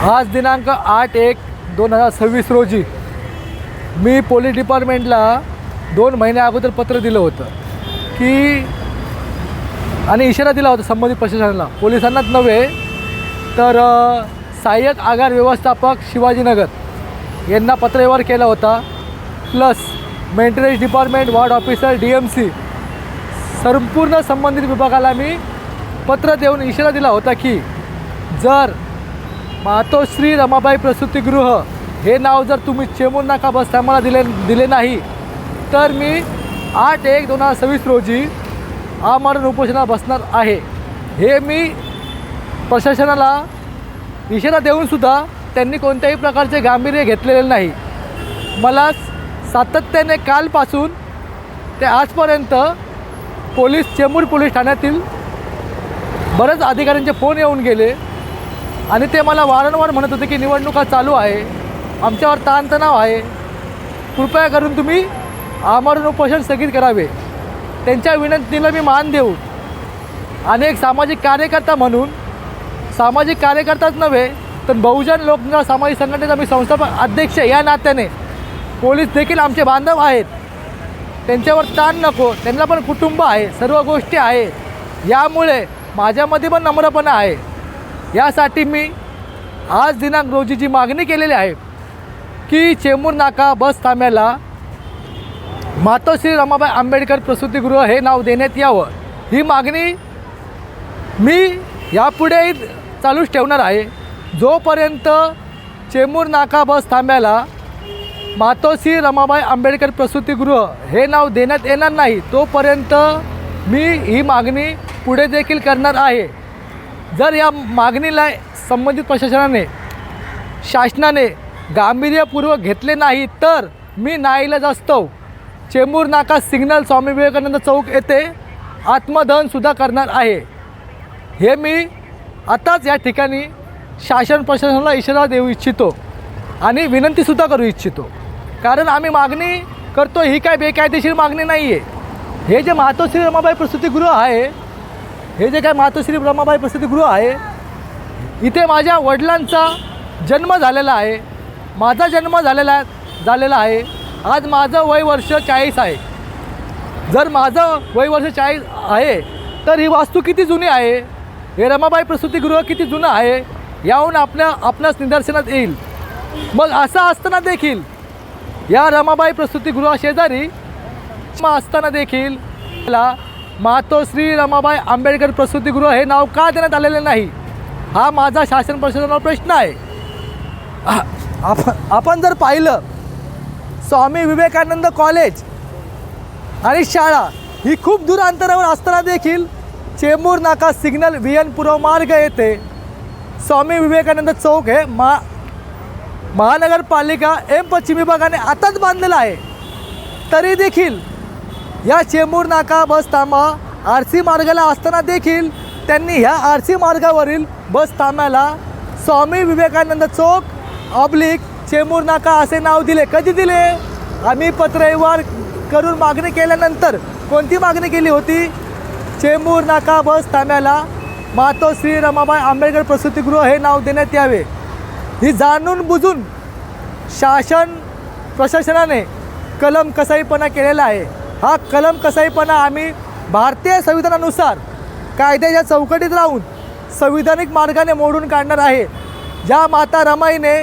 आज दिनांक आठ एक दोन हजार सव्वीस रोजी मी पोलीस डिपार्टमेंटला दोन महिन्या अगोदर पत्र दिलं होतं की आणि इशारा दिला होता संबंधित प्रशासनाला पोलिसांनाच नव्हे तर सहाय्यक आगार व्यवस्थापक शिवाजीनगर यांना पत्रव्यवहार केला होता. Plus maintenance department ward officer D M C संपूर्ण संबंधित विभागाला मी पत्र देऊन इशारा दिला होता की जर मातोश्री रमाबाई प्रसूतिगृह हे नाव जर तुम्ही चेमून नाका बस मला दिले दिले नाही. तर मी आठ एक दोन हजार सव्वीस रोजी आमरण उपोषणाला बसणार आहे. हे मी प्रशासनाला इशारा देऊनसुद्धा त्यांनी कोणत्याही प्रकारचे गांभीर्य घेतलेले नाही. मला सातत्याने कालपासून ते आजपर्यंत पोलीस चेंबूर पोलीस ठाण्यातील बरेच अधिकाऱ्यांचे फोन येऊन गेले. आणि ते मला वारंवार म्हणत होते की निवडणुका चालू आहे. आमच्यावर ताणतणाव आहे. कृपया करून तुम्ही आमरण उपोषण स्थगित करावे. त्यांच्या विनंतीला मी मान देऊ. आणि एक सामाजिक कार्यकर्ता म्हणून सामाजिक कार्यकर्ताच नव्हे तर बहुजन लोक सामाजिक संघटनेचा मी संस्थापक अध्यक्ष या नात्याने पोलीस देखील आमचे बांधव आहेत. त्यांच्यावर ताण नको त्यांना पण कुटुंब आहे सर्व गोष्टी आहे यामुळे माझ्यामध्ये पण नम्रपणा आहे. यासाठी मी आज दिनांक रोजी जी मागणी केलेली आहे की चेंबूर नाका बस थांब्याला मातोश्री रमाबाई आंबेडकर प्रसूतिगृह हे नाव देण्यात यावं ही मागणी मी यापुढेही चालूच ठेवणार आहे. जोपर्यंत चेंबूर नाका बस थांब्याला मातोश्री रमाबाई आंबेडकर प्रसूतिगृह हे नाव देण्यात येणार नाही तोपर्यंत मी ही मागणी पुढे देखील करणार आहे. जर या मागणीला संबंधित प्रशासनाने शासनाने गांभीर्यपूर्वक घेतले नाही तर मी नाईलाज असतो. चेंबूर नाका सिग्नल स्वामी विवेकानंद चौक येथे आत्मदहनसुद्धा करणार आहे. हे मी आताच या ठिकाणी शासन प्रशासनाला इशारा देऊ इच्छितो आणि विनंतीसुद्धा करू इच्छितो. कारण आम्ही मागणी करतो ही काय बेकायदेशीर मागणी नाही आहे हे जे मातोश्री रमाबाई प्रसूतीगृह आहे हे जे काय मातोश्री रमाबाई प्रसिद्धीगृह आहे इथे माझ्या वडिलांचा जन्म झालेला आहे माझा जन्म झालेला झालेला आहे. आज माझं वय वर्ष चाळीस आहे. जर माझं वय वर्ष चाळीस आहे तर ही वास्तू किती जुनी आहे? हे रमाबाई प्रसूतीगृह किती जुनं आहे? याहून आपल्या आपणास निदर्शनात येईल. मग असं असताना देखील या रमाबाई प्रसूतीगृहाशेजारी असताना देखील मला मातोश्री रमाबाई आंबेडकर प्रसूतिगृह हे नाव का देण्यात आलेले नाही? हा माझा शासन परिषदेचा प्रश्न आहे. आपण आपण जर पाहिलं स्वामी विवेकानंद कॉलेज आणि शाळा ही खूप दूर अंतरावर असताना देखील चेंबूर नाका सिग्नल व्ही एन मार्ग येथे स्वामी विवेकानंद चौक हे मा महानगरपालिका एम पश्चिम विभागाने आताच बांधलेला आहे. तरी देखील या चेंबूर नाका बस थांबा. आर सी मार्गाला असताना देखील त्यांनी ह्या आर सी मार्गावरील बस थांब्याला स्वामी विवेकानंद चौक ऑब्लिक चेंबूर नाका असे नाव दिले. कधी दिले? आम्ही पत्रव्यवहार करून मागणी केल्यानंतर कोणती मागणी केली होती? चेंबूर नाका बस थांब्याला मातोश्री रमाबाई आंबेडकर प्रसूतिगृह हे नाव देण्यात यावे. ही जाणून बुजून शासन प्रशासनाने कलम कसाईपणा केलेला आहे. हा कलम कसाईपणा आम्ही भारतीय संविधानानुसार कायद्याच्या चौकटीत राहून संविधानिक मार्गाने मोडून काढणार आहे. ज्या माता रमाईने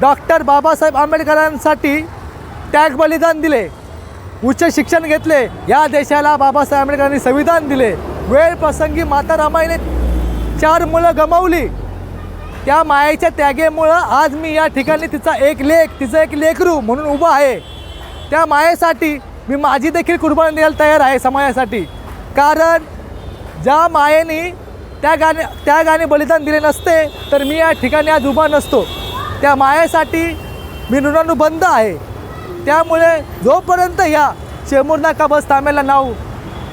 डॉक्टर बाबासाहेब आंबेडकरांसाठी त्याग बलिदान दिले उच्च शिक्षण घेतले या देशाला बाबासाहेब आंबेडकरांनी संविधान दिले. वेळ प्रसंगी माता रमाईने चार मुलं गमावली. त्या मायेच्या त्यागेमुळं आज मी या ठिकाणी तिचा एक लेख तिचं एक लेखरू म्हणून उभा आहे. त्या मायेसाठी मी माझी देखील कुर्बानी द्यायला तयार आहे समाजासाठी. कारण ज्या मायेने त्या गाणे त्या गाणे बलिदान दिले नसते तर मी या ठिकाणी आज उभा नसतो. त्या मायेसाठी मी ऋणानुबंध आहे. त्यामुळे जोपर्यंत या चेंबूर नाका बस थांब्याला नाव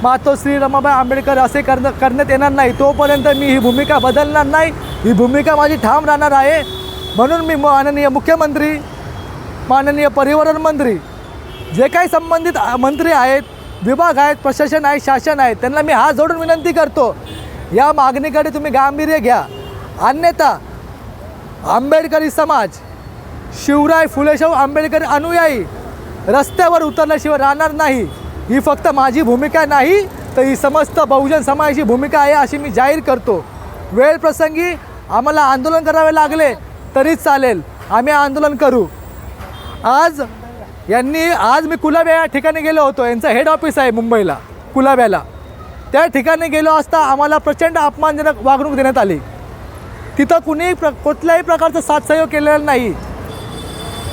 मातोश्री रमाबाई आंबेडकर असे करण करण्यात येणार नाही तोपर्यंत मी ही भूमिका बदलणार नाही. ही भूमिका माझी ठाम राहणार आहे. म्हणून मी माननीय मुख्यमंत्री माननीय परिवहन मंत्री जे काही संबंधित मंत्री आहेत विभाग आहेत प्रशासन आहे शासन आहे त्यांना मी हात जोडून विनंती करतो. या मागणीकडे तुम्ही गांभीर्य घ्या. अन्यथा आंबेडकरी समाज शिवराय फुलेशाहू आंबेडकर अनुयायी रस्त्यावर उतरल्याशिवाय राहणार नाही. ही फक्त माझी भूमिका नाही तर ही समस्त बहुजन समाजाची भूमिका आहे अशी मी जाहीर करतो. वेळ प्रसंगी आम्हाला आंदोलन करावे लागले तरीच चालेल. आम्ही आंदोलन करू. आज यांनी आज मी कुलाब्या या ठिकाणी गेलो होतो. यांचं हेड ऑफिस आहे मुंबईला कुलाब्याला. त्या ठिकाणी गेलो असता आम्हाला प्रचंड अपमानजनक वागणूक देण्यात आली. तिथं कुणीही प्र कुठल्याही प्रकारचं साथ सहयोग नाही.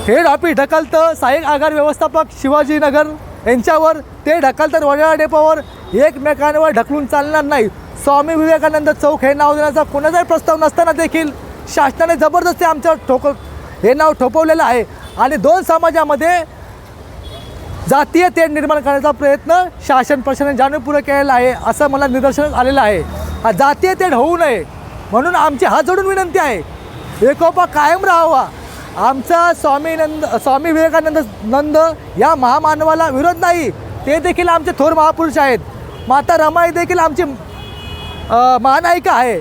हेड ऑफिस ढकलतं सहाय्यक आगार व्यवस्थापक शिवाजीनगर यांच्यावर ते ढकलतात. वडाळा डेपोवर एकमेकांवर ढकलून चालणार नाही. स्वामी विवेकानंद चौक हे नाव देण्याचा कोणाचाही प्रस्ताव नसताना देखील शासनाने जबरदस्ती आमच्यावर ठोक हे नाव ठोपवलेलं आहे. आणि दोन समाजामध्ये जातीय तेढ निर्माण करण्याचा प्रयत्न शासन प्रशासन जाणीवपूर्वक केलेला आहे असं मला निदर्शनास आलेलं आहे. हा जातीय तेढ होऊ नये म्हणून आमची हात जोडून विनंती आहे. एकोपा कायम राहावा. आमचा स्वामी नंद स्वामी विवेकानंद नंद या महामानवाला विरोध नाही ते देखील आमचे थोर महापुरुष आहेत. माता रमाई देखील आमची महानायिका आहे.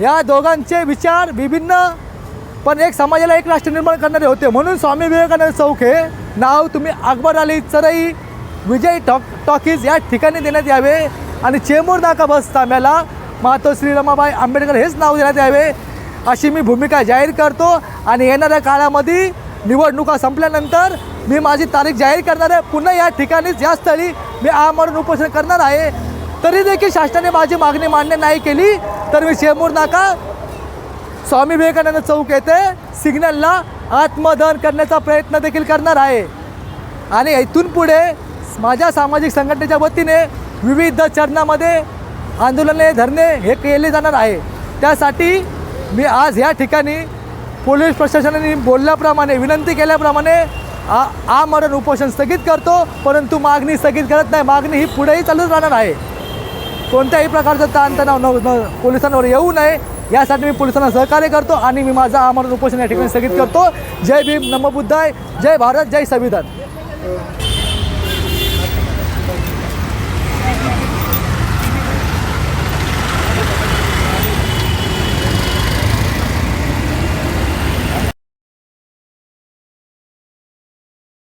या दोघांचे विचार विभिन्न पण एक समाजाला एक राष्ट्र निर्माण करणारे होते म्हणून स्वामी विवेकानंद चौक हे नाव तुम्ही अकबर अली चरई विजय टॉक टॉकीज या ठिकाणी देण्यात यावे. आणि चेंबूर नाका बस थांब्याला मातो श्री रमाबाई आंबेडकर हेच नाव देण्यात यावे अशी मी भूमिका जाहीर करतो. आणि येणाऱ्या काळामध्ये निवडणुका संपल्यानंतर मी माझी तारीख जाहीर करणार आहे. पुन्हा या ठिकाणीच या स्थळी मी आमरण उपोषण करणार आहे तरी देखील शासनाने माझी मागणी मान्य नाही केली तर मी चेंबूर नाका स्वामी विवेकानंद चौक येथे सिग्नलला आत्मदहन करण्याचा प्रयत्न देखील करणार आहे. आणि इथून पुढे माझ्या सामाजिक संघटनेच्या वतीने विविध चरणामध्ये आंदोलने धरणे हे केले जाणार आहे. त्यासाठी मी आज या ठिकाणी पोलीस प्रशासनाने बोलल्याप्रमाणे विनंती केल्याप्रमाणे आ आमरण उपोषण स्थगित करतो परंतु मागणी स्थगित करत नाही. मागणी ही पुढेही चालूच राहणार आहे. कोणत्याही प्रकारचं ताणतणाव न पोलिसांवर येऊ नये. यासाठी मी पोलिसांना सहकार्य करतो आणि मी माझा आमरण उपोषण या ठिकाणी स्थगित करतो. जय भीम नमबुद्धाय जय भारत जय संविधान.